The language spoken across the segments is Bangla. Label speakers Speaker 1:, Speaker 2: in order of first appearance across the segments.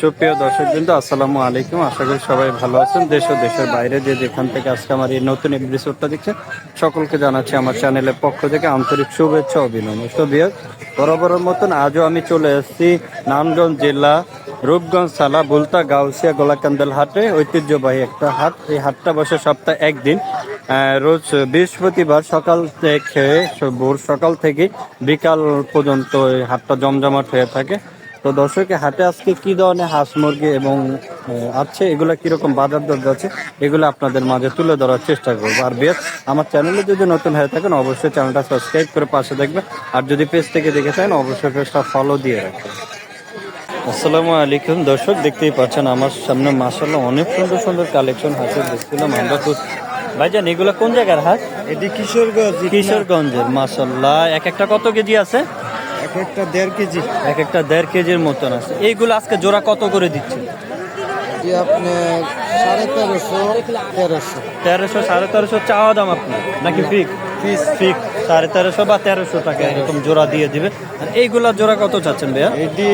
Speaker 1: সুপ্রিয় দর্শক বিন্দু আসসালামু আলাইকুম। আশা করি সবাই ভালো আছেন। দেশ ও দেশের বাইরে যে যেখান থেকে আজকে আমার এই নতুন এপিসোডটা দেখছেন, সকলকে জানাচ্ছি আমার চ্যানেলের পক্ষ থেকে আন্তরিক শুভেচ্ছা অভিনন্দন। বিয়ার, বরাবরের মতন আজও আমি চলে এসেছি নারায়ণগঞ্জ জেলা রূপগঞ্জ সালা বুলতা গাউসিয়া গোলাকান্দাল হাটে। ঐতিহ্যবাহী একটা হাট। এই হাটটা বসে সপ্তাহে একদিন রোজ বৃহস্পতিবার সকাল থেকে, ভোর সকাল থেকে বিকাল পর্যন্ত এই হাটটা জমজমাট হয়ে থাকে। তো দর্শকে হাটে আজকে কি ধরনের হাঁস মুরগি এবং আছে? এগুলো কীরকম বাজার দর যাচ্ছে? এগুলো আপনাদের মাঝে তুলে ধরার চেষ্টা করব। আর বেশ আমার চ্যানেলে যদি নতুন হয়ে থাকেন অবশ্যই চ্যানেলটা সাবস্ক্রাইব করে পাশে দেখবেন। আর যদি পেজ থেকে দেখে থাকেন অবশ্যই পেজটা ফলো দিয়ে রাখবেন। আসসালামু আলাইকুম। দর্শক দেখতেই পাচ্ছেন আমার সামনে মাসাল্লাহ অনেক সুন্দর সুন্দর কালেকশন হাঁসের দেখছিলাম আমরা তো। ভাইজান এগুলো কোন জায়গার হাঁস?
Speaker 2: এটি কিশোরগঞ্জ।
Speaker 1: কিশোরগঞ্জের মাসাল্লাহ এক একটা কত কেজি আছে?
Speaker 2: এক একটা দেড় কেজি।
Speaker 1: এক একটা দেড় কেজির মতন আছে। এইগুলো আজকে জোড়া কত করে দিচ্ছে?
Speaker 2: তেরোশো
Speaker 1: সাড়ে তেরোশো চাওয়া দাম আপনার? নাকি ফিক ফিস ফিক সাড়ে তেরোশো বা তেরোশো টাকা এরকম জোড়া দিয়ে দিবে। আর এইগুলা জোড়া কত চাচ্ছেন ভাইয়া?
Speaker 2: এটি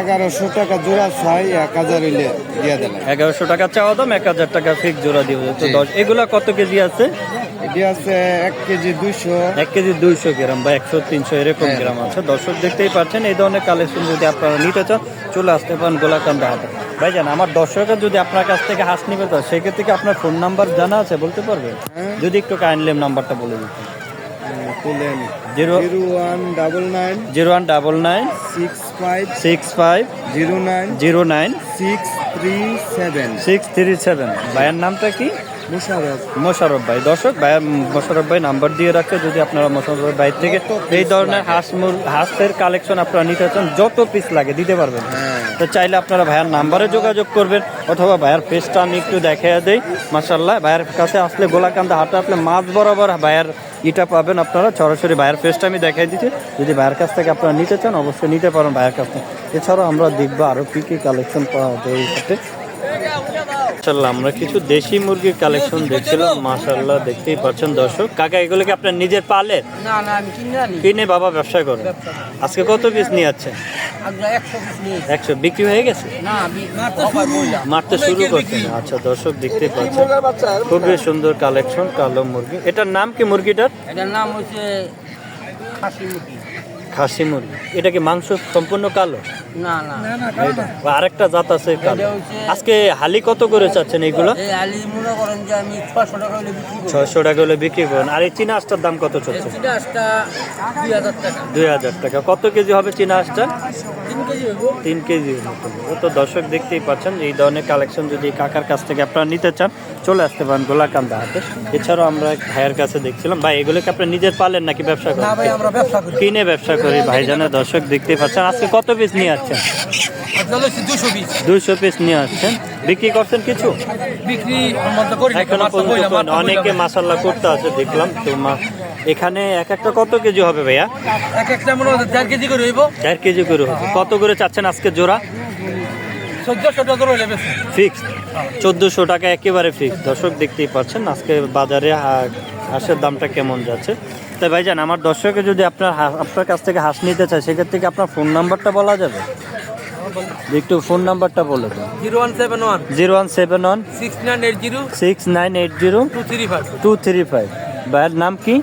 Speaker 2: এগারোশো টাকা জোড়া ছয় এক হাজার দিয়ে দিলাম
Speaker 1: এগারোশো টাকা চাওয়া দাম এক হাজার টাকা ফিক জোড়া দিয়ে দেবে। তো দশ এগুলা কত কেজি আছে?
Speaker 2: এটি আছে এক কেজি দুইশো।
Speaker 1: এক কেজি দুইশো গ্রাম বা একশো তিনশো এরকম
Speaker 2: হ্যাঁ।
Speaker 1: গ্রাম আছে। দর্শক দেখতেই পাচ্ছেন এই ধরনের কালেকশন যদি আপনারা নিতে চান চলে আসতে পারেন গোলাকান্দা হাটে। ভাইজান আমার দর্শকের যদি আপনার কাছ থেকে হাঁস নিবে তো সেক্ষেত্রে কি আপনার ফোন নাম্বার জানা আছে বলতে পারবেন?
Speaker 2: হ্যাঁ।
Speaker 1: যদি একটু কাইন্ডলি নাম্বারটা বলে দিতেন। Zero
Speaker 2: zero one double nine
Speaker 1: zero one double nine
Speaker 2: six five
Speaker 1: six five
Speaker 2: zero nine
Speaker 1: zero nine
Speaker 2: six three seven.
Speaker 1: Six three seven. ভাইয়ের নামটা কি?
Speaker 2: মুশারফ
Speaker 1: ভাই দর্শক ভাইয়ের মোশারফ ভাই নাম্বার দিয়ে রাখছে যদি আপনারা মোশারফ ভাই থেকে এই ধরনের হাঁস মুর- হাঁসের কালেকশন আপনারা নিতে চান যত পিস লাগে দিতে পারবেন।
Speaker 2: হ্যাঁ।
Speaker 1: তো চাইলে আপনারা ভাইয়ার নাম্বারে যোগাযোগ করবেন অথবা ভাইয়ার পেজটা আমি একটু দেখিয়ে দেই মাসাল্লাহ ভাইয়ের কাছে আসলে গোলাকান্দা হাটে আসলে মাছ বরাবর ভাইয়ার ইটা পাবেন আপনারা সরাসরি ভাইয়ের পেজটা আমি দেখাই দিচ্ছি। যদি ভাইয়ের কাছ থেকে আপনারা নিতে চান অবশ্যই নিতে পারেন ভাইয়ের কাছ থেকে। এছাড়াও আমরা দেখব আরও কী কী কালেকশন পাওয়া যায় এই মাশাল্লাহ আমরা কিছু দেশি মুরগির কালেকশন দেখছিলাম মাশাল্লাহ দেখতেই পাচ্ছেন দর্শক। কাকা এগুলো কি আপনার নিজের পালেন
Speaker 3: না না আমি কিনে আনি।
Speaker 1: কিনে বাবা ব্যবসা করেন আজকে কত পিস নিয়ে যাচ্ছে
Speaker 3: আগে একশো
Speaker 1: বিক্রি হয়ে গেছে? মারতে শুরু। করছেন। আচ্ছা দর্শক দেখতে পাচ্ছেন। খুবই সুন্দর কালেকশন কালো মুরগি। এটার নাম কি মুরগিটার?
Speaker 3: এটার নাম হচ্ছে খাসি মুরগি।
Speaker 1: খাসি মুরগি। এটা কি মাংস সম্পূর্ণ কালো?
Speaker 3: না না।
Speaker 1: বা আরেকটা জাত আছে কালো। আজকে হালি কত করে চাচ্ছেন এইগুলো
Speaker 3: এই আলি করেন যে আমি ছশো টাকা হলে বিক্রি
Speaker 1: ছয়শো টাকা হলে বিক্রি করেন। আর এই চীনা হাঁসটার দাম কত চলছে
Speaker 3: দুই হাজার টাকা।
Speaker 1: কত কেজি হবে চীনা হাঁসটা
Speaker 3: তিন কেজি হইব।
Speaker 1: তিন কেজি মতো তো দর্শক দেখতেই পাচ্ছেন এই ধরনের কালেকশন যদি কাকার কাছ থেকে আপনারা নিতে চান চলে আসতে পারেন গোলাকান্দা হাটে। এছাড়াও আমরা এক ভাইয়ের কাছে দেখছিলাম ভাই এগুলোকে আপনি নিজের পালেন নাকি ব্যবসা
Speaker 3: ভাই
Speaker 1: করেন
Speaker 3: আমরা ব্যবসা করি।
Speaker 1: কিনে ব্যবসা করি ভাইজানের দর্শক দেখতেই পাচ্ছেন। আজকে কত পিস নিয়ে আসছেন?
Speaker 3: দুশো পিস।
Speaker 1: নিয়ে আসছেন। বিক্রি করছেন কিছু?
Speaker 3: বিক্রি এখনও
Speaker 1: পর্যন্ত অনেকে। মাসাল্লাহ করতে আছে দেখলাম। তো মা- এখানে এক একটা কত কেজি হবে ভাইয়া?
Speaker 3: এক একটা মনে হচ্ছে দেড় কেজি করে হইব।
Speaker 1: চার কেজি করে হবে। কত করে চাচ্ছেন আজকে জোড়া? ফিক্স চোদ্দোশো টাকা একেবারে ফিক্স দর্শক দেখতেই পাচ্ছেন আজকে বাজারে হাঁসের দামটা কেমন যাচ্ছে। তাই ভাইজান আমার দর্শকে যদি আপনার আপনার কাছ থেকে হাঁস নিতে চায় সেক্ষেত্রে কি আপনার ফোন নাম্বারটা বলা যাবে? একটু ফোন নাম্বারটা বলে দেন।
Speaker 3: Zero one seven one.
Speaker 1: Zero one seven one.
Speaker 3: Six nine eight zero.
Speaker 1: Six nine eight zero.
Speaker 3: Two three five.
Speaker 1: Two three five. ভাইয়ের নাম কি?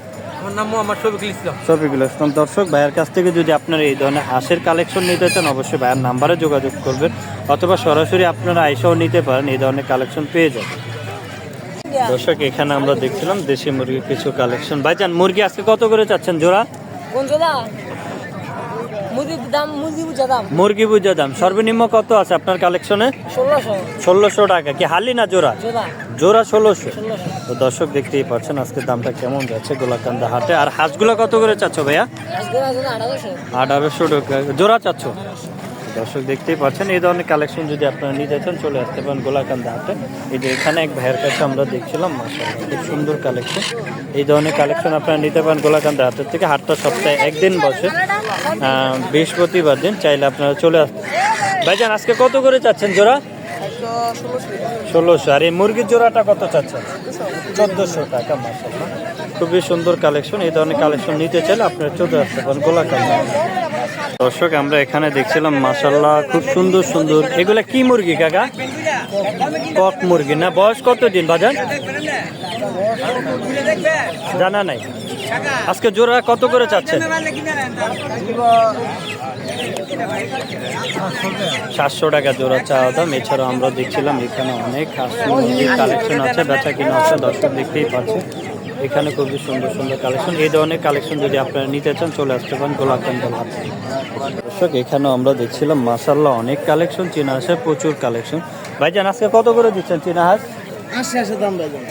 Speaker 3: আমার নাম আমার শফিকুল ইসলাম।
Speaker 1: শফিকুল ইসলাম দর্শক ভাইয়ের কাছ থেকে যদি আপনারা এই ধরনের হাঁসের কালেকশন নিতে চান অবশ্যই ভাইয়ের নাম্বারে যোগাযোগ করবেন অথবা সরাসরি আপনারা আইসাও নিতে পারেন এই ধরনের কালেকশন পেয়ে যাবেন। দর্শক এখানে আমরা দেখছিলাম দেশি মুরগির কিছু কালেকশন ভাইজান মুরগি আজকে কত করে চাচ্ছেন জোড়া
Speaker 4: কোন জোড়া মুরগির দাম মুরগি বুঝা দাম।
Speaker 1: সর্বনিম্ন কত আছে আপনার কালেকশনে?
Speaker 4: ষোলোশো।
Speaker 1: টাকা। কি হালি না জোড়া?
Speaker 4: জোড়া।
Speaker 1: ষোলোশো। তো দর্শক দেখতেই পাচ্ছেন আজকে দামটা কেমন যাচ্ছে গোলাকান্দা হাটে। আর হাঁসগুলো কত করে চাচ্ছ ভাইয়া?
Speaker 4: আঠারোশো
Speaker 1: টাকা। জোড়া চাচ্ছ? দর্শক দেখতেই পাচ্ছেন, এই ধরনের কালেকশন যদি আপনারা নিতে চান, চলে আসতে পারেন গোলাকান্দা হাটে। এই যে এখানে এক ভাইয়ের কাছে আমরা দেখছিলাম মাসাল্লাহ খুব সুন্দর কালেকশন এই ধরনের কালেকশন আপনারা নিতে পারেন গোলাকান্দা হাটের থেকে, হাটটা সপ্তাহে একদিন বসে। বৃহস্পতিবার দিন চাইলে আপনারা চলে আসতে ভাইজান, আজকে কত করে চাচ্ছেন জোড়া? ষোলোশো। আর এই মুরগির জোড়াটা কত চাচ্ছেন? চোদ্দোশো টাকা মাসাল্লাহ খুবই সুন্দর কালেকশন এই ধরনের কালেকশন নিতে চাইলে আপনারা চলে আসতে পারেন গোলাকান্দা দর্শক, আমরা এখানে দেখছিলাম মাসাল্লাহ খুব সুন্দর সুন্দর। এগুলা কি মুরগি, কাকা? কক মুরগি না? বয়স কত দিন বাজার জানা নাই। আজকে জোড়া কত করে চাচ্ছেন? সাতশো টাকা জোড়া চাওয়া দাম। এছাড়াও আমরা দেখছিলাম, এখানে অনেক কালেকশন আছে বেচা কিনা আছে, দর্শক দেখতেই পাচ্ছে এখানে খুবই সুন্দর সুন্দর কালেকশন এই ধরনের কালেকশন যদি আপনারা নিতে চান চলে আসতে পারেন হাট। দর্শক এখানেও আমরা দেখছিলাম মাসাল্লাহ অনেক কালেকশন চীনা হাঁসের প্রচুর কালেকশন ভাইজান আজকে কত করে দিচ্ছেন চীনা হাঁস?
Speaker 2: আশি আশি দাম রাখবেন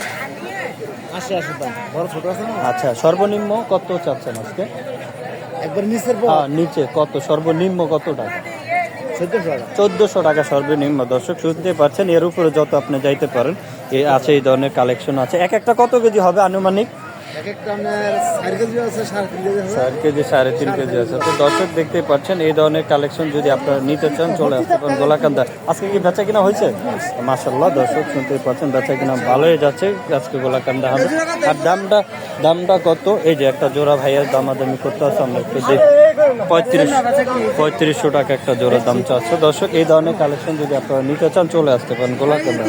Speaker 2: আশি আশি দাম। বড় ছোট আছে না?
Speaker 1: আচ্ছা সর্বনিম্ন কত চাচ্ছেন আজকে?
Speaker 2: একবার নিচের
Speaker 1: হ্যাঁ নিচে কত? সর্বনিম্ন কত টাকা
Speaker 2: চোদ্দশো টাকা।
Speaker 1: সর্বনিম্ন। দর্শক শুনতে পারছেন এর উপরে যত আপনি যাইতে পারেন এ আছে এই ধরনের কালেকশন আছে। এক একটা কত কেজি হবে আনুমানিক?
Speaker 2: চার কেজি সাড়ে তিন কেজি আছে।
Speaker 1: তো দর্শক পাচ্ছেন এই ধরনের কালেকশন যদি আপনারা নিতে চান চলে আসতে পারেন গোলাকান্দা আজকে কি বেচা কিনা হয়েছে? মাসাল্লাহ দর্শক পাচ্ছেন বেচা কিনা ভালোই যাচ্ছে। আজকে গোলাকান্দা হবে। আর দামটা দামটা কত? এই যে একটা জোড়া ভাইয়ের দামাদামি করতে আছে আমরা একটু দেখি। পঁয়ত্রিশ পঁয়ত্রিশশো টাকা একটা জোড়ার দাম চাচ্ছে। দর্শক এই ধরনের কালেকশন যদি আপনারা নিতে চান চলে আসতে পারেন গোলাকান্দা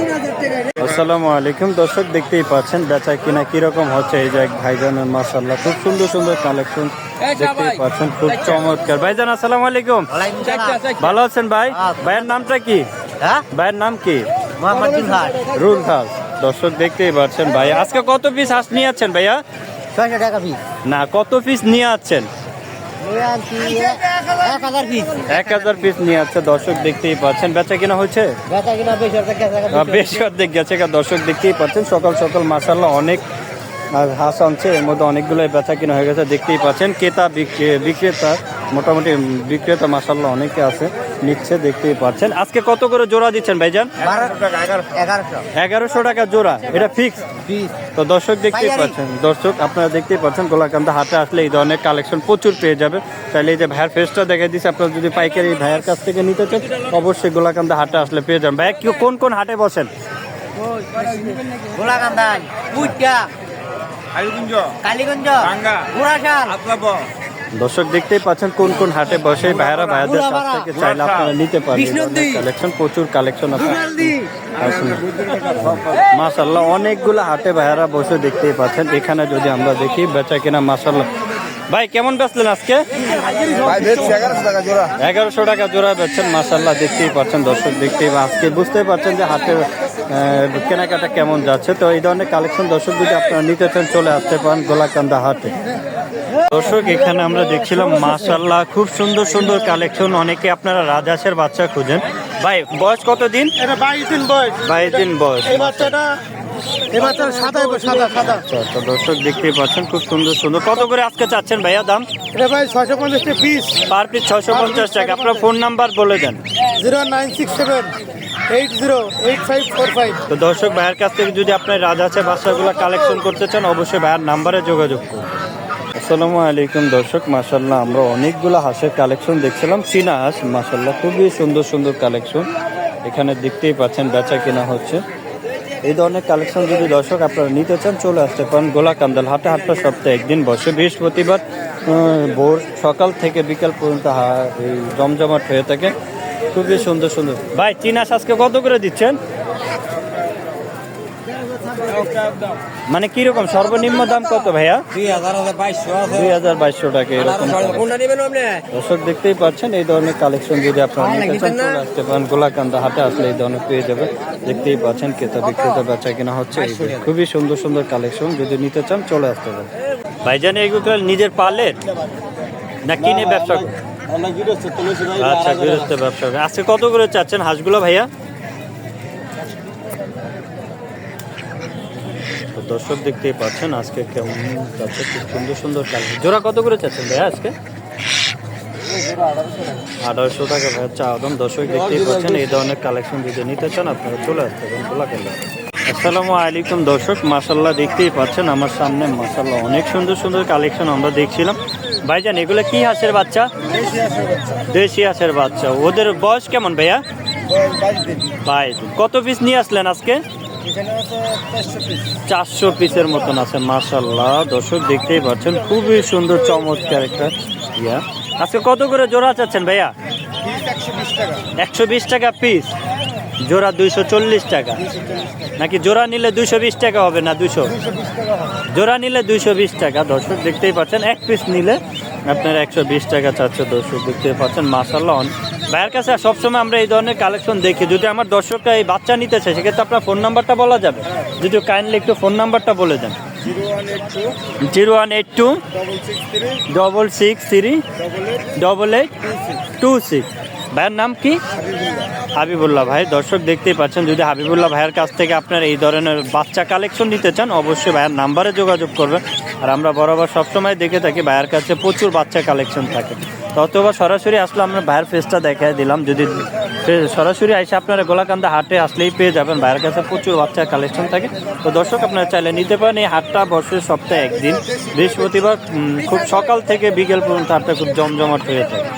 Speaker 1: আসসালামু আলাইকুম। দর্শক দেখতেই পাচ্ছেন বেচা কিনা কীরকম হচ্ছে এই যে এক ভাইজানের মাসাল্লাহ খুব সুন্দর সুন্দর কালেকশন দেখতেই পাচ্ছেন। খুব চমৎকার। ভাইজান আসসালামু আলাইকুম। ভালো আছেন ভাই? ভাইয়ের নামটা কি?
Speaker 2: হ্যাঁ?
Speaker 1: ভাইয়ের নাম কি? রুল হাস। দর্শক দেখতেই পাচ্ছেন ভাই। আজকে কত পিস হাঁস নিয়ে আছেন ভাইয়া?
Speaker 2: ছয়শো টাকা পিস
Speaker 1: না কত পিস নিয়ে আছেন?
Speaker 2: এক হাজার পিস
Speaker 1: নিয়ে দর্শক দেখতেই হচ্ছে
Speaker 2: বেশি গেছে
Speaker 1: দর্শক দেখতেই পাচ্ছেন। সকাল সকাল অনেক আনছে মধ্যে অনেকগুলো বেচা কিনা হয়ে গেছে, দেখতেই পাচ্ছেন। ক্রেতা বিক- বিক্রেতা মোটামুটি বিক্রেতা মাসাল্লাহ অনেকে আছে নিচ্ছে দেখতেই পাচ্ছেন। আজকে কত করে জোড়া দিচ্ছেন ভাইজান?
Speaker 2: এগারোশো।
Speaker 1: টাকা জোড়া এটা ফিক্স তো দর্শক দেখতেই। পাচ্ছেন দর্শক আপনারা দেখতেই পাচ্ছেন গোলাকান্দা হাটে আসলে এই ধরনের কালেকশন প্রচুর পেয়ে যাবে তাহলে এই যে ভাইয়ের ফেসটা দেখে দিচ্ছে আপনারা যদি পাইকারি ভাইয়ের কাছ থেকে নিতে চান অবশ্যই গোলাকান্দা হাটে আসলে পেয়ে যাবেন। ভাই কি কোন কোন হাটে বসেন?
Speaker 2: গোলাকান্দান পুইটা কালীগঞ্জ গুড়াশাল।
Speaker 1: দর্শক দেখতেই পাচ্ছেন কোন কোন হাটে বসে ভাইয়েরা ভাইয়াদের কাছ থেকে চাইলে আপনারা নিতে পারেন কালেকশন প্রচুর কালেকশন আছে মাসাল্লাহ অনেকগুলো হাটে ভাইয়ারা বসে দেখতেই পাচ্ছেন। এখানে যদি আমরা দেখি বেচা কিনা মাসাল্লাহ ভাই কেমন বেচলেন আজকে?
Speaker 2: এগারোশো টাকা জোড়া।
Speaker 1: বেচছেন মাসাল্লাহ দেখতেই পাচ্ছেন দর্শক দেখতেই আজকে বুঝতেই পারছেন যে আহ, কেনাকাটা কেমন যাচ্ছে? তো এই ধরনের কালেকশন দর্শক যদি আপনারা নিতে চান চলে আসতে পারেন গোলাকান্দা হাটে। দর্শক এখানে আমরা দেখছিলাম মাসাল্লাহ খুব সুন্দর সুন্দর কালেকশন অনেকে আপনারা রাজহাঁসের বাচ্চা খুঁজেন। ভাই বয়স কত দিন?
Speaker 2: বাইশ দিন বয়স।
Speaker 1: বাইশ দিন বয়স।
Speaker 2: এই বাচ্চাটা
Speaker 1: দর্শক দেখতেই পাচ্ছেন খুব সুন্দর সুন্দর। কত করে আজকে চাচ্ছেন ভাইয়া দাম?
Speaker 2: ভাই ছয়শো পঞ্চাশটা পিস
Speaker 1: পার পিস ছয়শো পঞ্চাশ টাকা। আপনার ফোন নাম্বার বলে দেন।
Speaker 2: Zero nine six seven. Five
Speaker 1: তো দর্শক, ভাইয়ের কাছ থেকে যদি আপনার রাজহাঁসে বাচ্চাগুলো কালেকশন করতে চান, অবশ্যই ভাইয়ের নাম্বারে যোগাযোগ করুন। আসসালামু আলাইকুম দর্শক মাসাল্লাহ আমরা অনেকগুলো হাঁসের কালেকশন দেখছিলাম। চীনা হাঁস মাসাল্লাহ খুবই সুন্দর সুন্দর কালেকশন এখানে দেখতেই পাচ্ছেন, বেচা কেনা হচ্ছে। এই ধরনের কালেকশন যদি দর্শক আপনারা নিতে চান, চলে আসতে পারেন গোলাকান্দাল হাটে। হাটটা সপ্তাহে একদিন বসে, বৃহস্পতিবার ভোর সকাল থেকে বিকাল পর্যন্ত এই জমজমাট হয়ে থাকে। খুবই সুন্দর সুন্দর। ভাই চীনা আজকে কত করে দিচ্ছেন? মানে কীরকম? সর্বনিম্ন দাম কত ভাইয়া?
Speaker 3: দুই হাজার বাইশশো
Speaker 1: টাকা এরকম দর্শক দেখতেই পাচ্ছেন এই ধরনের কালেকশন যদি আপনারা নিতে চান চলে আসতে পারেন গোলাকান্দা হাটে আসলে এই ধরনের পেয়ে যাবে দেখতেই পাচ্ছেন ক্রেতা বিক্রেতা বেচা কিনা হচ্ছে। খুবই সুন্দর সুন্দর কালেকশন যদি নিতে চান চলে আসতে পারেন। ভাইজান এগুলো নিজের পালেট না কিনে ব্যবসা আচ্ছা গৃহস্থ ব্যবসা করে। আজকে কত করে চাচ্ছেন হাঁসগুলো ভাইয়া? দর্শক দেখতেই পাচ্ছেন আজকে কেমন যাচ্ছে খুব সুন্দর সুন্দর কালেকশন জোড়া কত করে চাচ্ছেন ভাইয়া আজকে? আঠারোশো টাকা ভাইয়া চা দর্শক দেখতেই পাচ্ছেন এই ধরনের কালেকশন যদি নিতে চান আপনারা চলে আসতে পারেন খোলা আসসালামু আলাইকুম দর্শক মাসাল্লাহ দেখতেই পাচ্ছেন আমার সামনে মাসাল্লাহ অনেক সুন্দর সুন্দর কালেকশন আমরা দেখছিলাম। ভাইজান এগুলো কি হাঁসের বাচ্চা? দেশি হাঁসের বাচ্চা। ওদের বয়স কেমন ভাইয়া?
Speaker 2: বাইশ
Speaker 1: ভাই কত পিস নিয়ে আসলেন আজকে?
Speaker 2: চারশো
Speaker 1: পিসের মতন আছে মাসাল্লাহ দর্শক দেখতেই পাচ্ছেন খুবই সুন্দর চমৎকার একটা ইয়া। আজকে কত করে জোড়া চাচ্ছেন ভাইয়া?
Speaker 2: একশো বিশ টাকা
Speaker 1: পিস। জোড়া দুইশো চল্লিশ টাকা। নাকি জোড়া নিলে দুইশো বিশ টাকা হবে না দুইশো জোড়া নিলে দুইশো বিশ টাকা দর্শক দেখতেই পাচ্ছেন এক পিস নিলে আপনার একশো বিশ টাকা চাচ্ছে দর্শক দেখতেই পাচ্ছেন মাসাল্লাহ ভাইয়ের কাছে সবসময় আমরা এই ধরনের কালেকশন দেখি যদি আমার দর্শকরা এই বাচ্চা নিতে চায় সেক্ষেত্রে আপনার ফোন নাম্বারটা বলা যাবে? যদি কাইন্ডলি একটু ফোন নাম্বারটা বলে দেন।
Speaker 2: Zero one eight two double six three
Speaker 1: double
Speaker 2: eight
Speaker 1: two six. ভাইয়ের নাম কি? হাবিবুল্লাহ ভাই, দর্শক দেখতেই পাচ্ছেন, যদি হাবিবুল্লাহ ভাইয়ের কাছ থেকে আপনার এই ধরনের বাচ্চা কালেকশন নিতে চান, অবশ্যই ভাইয়ের নাম্বারে যোগাযোগ করবেন। আর আমরা বরাবর সবসময় দেখে থাকি ভাইয়ের কাছে প্রচুর বাচ্চা কালেকশন থাকে। অথবা সরাসরি আসলে আমরা ভাইয়ের ফেসটা দেখাই দিলাম। যদি সরাসরি এসে আপনারা গোলাকান্দা হাটে আসলেই পেয়ে যাবেন, ভাইয়ের কাছে প্রচুর বাচ্চার কালেকশন থাকে। তো দর্শক, আপনারা চাইলে নিতে পারেন এই হাটটা বছরের সপ্তাহে একদিন। বৃহস্পতিবার খুব সকাল থেকে বিকেল পর্যন্ত হাটটা খুব জমজমাট হয়ে থাকে।